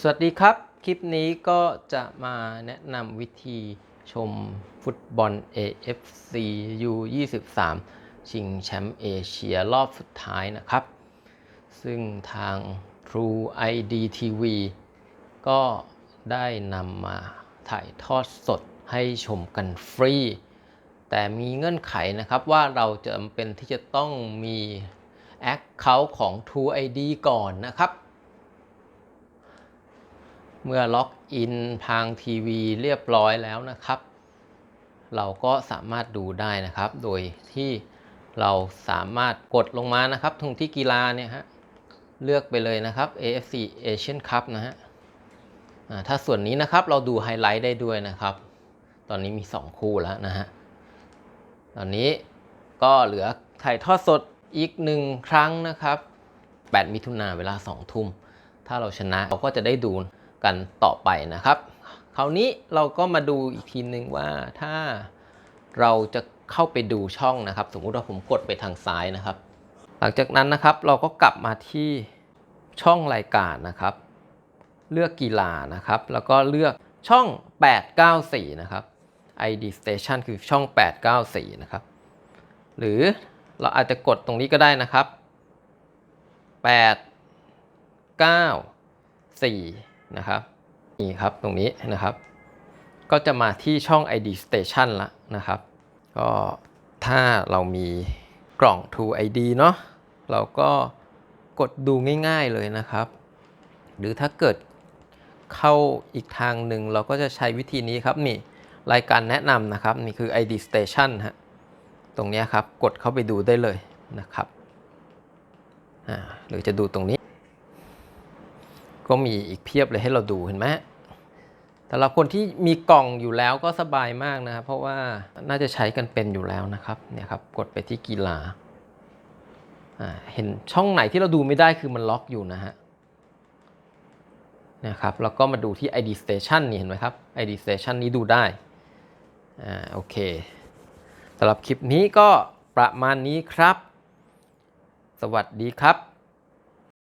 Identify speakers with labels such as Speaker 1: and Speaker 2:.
Speaker 1: สวัสดีครับ คลิปนี้ก็จะมาแนะนำวิธีชมฟุตบอล AFC U23 ชิงแชมป์เอเชียรอบสุดท้ายนะครับ ซึ่งทาง True ID TV ก็ได้นำมาถ่ายทอดสดให้ชมกันฟรี แต่มีเงื่อนไขนะครับว่าเราจะเป็นที่จะต้องมี Account ของ True ID ก่อนนะครับ เมื่อล็อกอินทางทีวีเรียบร้อยแล้วนะครับ เราก็สามารถดูได้นะครับ โดยที่เราสามารถกดลงมานะครับตรงที่กีฬาเนี่ยฮะเลือกไปเลยนะครับ AFC Asian Cup นะฮะถ้าส่วนนี้นะครับเราดูไฮไลท์ได้ด้วยนะครับ ตอนนี้มี 2 คู่แล้วนะฮะ ตอนนี้ก็เหลือถ่ายทอดสดอีกหนึ่งครั้งนะครับ 8 มิถุนาเวลา 2 ทุ่ม ถ้าเราชนะเราก็จะได้ดู กันต่อไปนะครับ คราวนี้เราก็มาดูอีกทีนึงว่าถ้าเราจะเข้าไปดูช่องนะครับ สมมุติว่าผมกดไปทางซ้ายนะครับ หลังจากนั้นนะครับเราก็กลับมาที่ช่องรายการนะครับ เลือกกีฬานะครับ แล้วก็เลือกช่อง 894 นะครับ ID Station คือช่อง 894 นะครับ หรือเราอาจจะกดตรงนี้ก็ได้นะครับ 8 9 4 นะครับนี่ครับตรงนี้นะครับ ก็จะมาที่ช่อง ID Station ละนะครับ ก็ถ้าเรามีกล่อง True ID เนาะเราก็กดดูง่ายๆเลยนะครับ หรือถ้าเกิดเข้าอีกทางหนึ่งเราก็จะใช้วิธีนี้ครับนี่รายการแนะนำนะครับ นี่คือ ID Station ฮะตรงนี้ครับ กดเข้าไปดูได้เลยนะครับหรือจะดูตรงนี้ ก็มีอีกเพียบเลยให้เราดูเห็นไหมแต่เราคนที่มีกล่องอยู่แล้วก็สบายมากนะครับ เพราะว่าน่าจะใช้กันเป็นอยู่แล้วนะครับเนี่ยครับกดไปที่กีฬาอ่าเห็นช่องไหนที่เราดูไม่ได้คือมันล็อกอยู่นะฮะนะครับแล้วก็มาดูที่ ID Station นี่เห็นไหมครับ ID Station นี้ดูได้อ่าโอเคสำหรับคลิปนี้ก็ประมาณนี้ครับ สวัสดีครับ